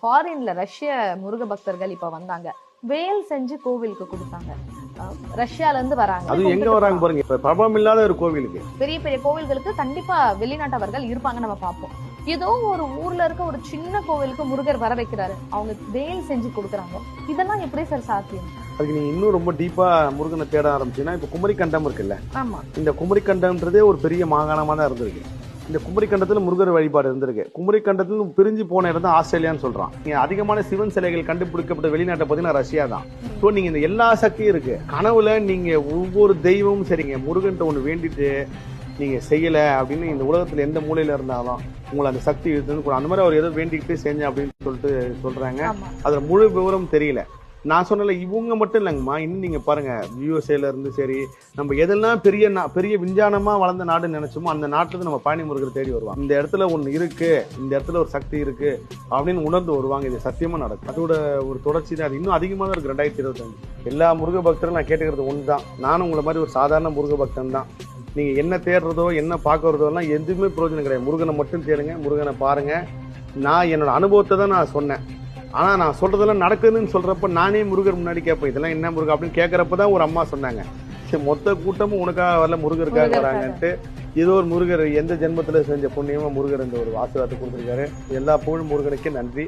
ஃபாரின்ல ரஷ்ய முருக பக்தர்கள் இப்ப வந்தாங்க. வேல் செஞ்சு கோவிலுக்கு கொடுத்தாங்க. ரஷ்யால இருந்து வராங்க. அது எங்க வராங்க பாருங்க பிரபலம் இல்லாத ஒரு கோவிலுக்கு. பெரிய பெரிய கோவில்களுக்கு கண்டிப்பா வெளிநாட்டவர்கள் இருப்பாங்க நம்ம பார்ப்போம். ஏதோ ஒரு ஊர்ல இருக்க ஒரு சின்ன கோவிலுக்கு முருகர் வர வைக்கிறாரு. அவங்க வேல் செஞ்சு கொடுக்குறாங்க. இதெல்லாம் எப்படி சார் சாத்தியம்? அதுக்கு நீங்க இன்னும் ரொம்ப டீப்பா முருகனை தேட ஆரம்பிச்சீங்கன்னா இப்ப குமரிக்கண்டம் இருக்குல்ல? ஆமா. இந்த குமரிக்கண்டம்ன்றதே ஒரு பெரிய மாகாணமா தான் இருந்திருக்கு. இந்த குமரிக்கண்டத்துல முருகர் வழிபாடு இருந்திருக்கு. குமரிக்கண்டத்துல பிரிஞ்சு போன இடம் தான் ஆஸ்திரேலியான்னு சொல்றான். நீங்க அதிகமான சிவன் சிலைகள் கண்டுபிடிக்கப்பட்ட வெளிநாட்டை பார்த்தீங்கன்னா ரஷ்யா தான். ஸோ நீங்க இந்த எல்லா சக்தியும் இருக்கு. கனவுல நீங்க ஒவ்வொரு தெய்வமும் சரிங்க. முருகன்ட்ட ஒன்று வேண்டிட்டு நீங்க செய்யல அப்படின்னு இந்த உலகத்துல எந்த மூலையில இருந்தாலும் உங்களை அந்த சக்தி இருக்குன்னு கூட அந்த மாதிரி அவர் ஏதோ வேண்டிக்கிட்டு செஞ்சேன் அப்படின்னு சொல்லிட்டு சொல்றாங்க. அதுல முழு விவரம் தெரியல. நான் சொன்னல இவங்க மட்டும் இல்லைங்கம்மா. இன்னும் நீங்கள் பாருங்கள் யூஎஸ்ஏல இருந்து சரி நம்ம எதெல்லாம் பெரிய நா- பெரிய விஞ்ஞானமாக வளர்ந்த நாடுன்னு நினச்சோமோ அந்த நாட்டில் நம்ம பயணி முருகர் தேடி வருவாங்க. இந்த இடத்துல ஒன்று இருக்குது இந்த இடத்துல ஒரு சக்தி இருக்குது அப்படின்னு உணர்ந்து வருவாங்க. இது சத்தியமாக நடக்கும். அதோட ஒரு தொடர்ச்சி தான். அது இன்னும் அதிகமாக தான் இருக்குது ரெண்டாயிரத்தி இருபத்தஞ்சு. எல்லா முருக பக்தரும் நான் கேட்டுக்கிறது ஒன்று தான் நானும் உங்களை மாதிரி ஒரு சாதாரண முருக பக்தன் தான். நீங்கள் என்ன தேடுறதோ என்ன பார்க்கறதோ எல்லாம் எதுவுமே பிரயோஜனம் கிடையாது. முருகனை மட்டும் தேடுங்க முருகனை பாருங்கள் நான் என்னோட அனுபவத்தை தான் நான் சொன்னேன். ஆனா நான் சொல்றதெல்லாம் நடக்குதுன்னு சொல்றப்ப நானே முருகர் முன்னாடி கேட்பேன் இதெல்லாம் என்ன முருகர் அப்படின்னு கேட்கறப்ப தான் ஒரு அம்மா சொன்னாங்க. சரி மொத்த கூட்டமும் உனக்காக வரல முருகருக்காக. வராங்கன்ட்டு. ஏதோ ஒரு முருகர் எந்த ஜென்மத்துல செஞ்ச புண்ணியமா முருகர் இந்த ஒரு ஆசீர்வாதத்தை கொடுத்துருக்காரு. எல்லா புகழும் முருகனுக்கே நன்றி.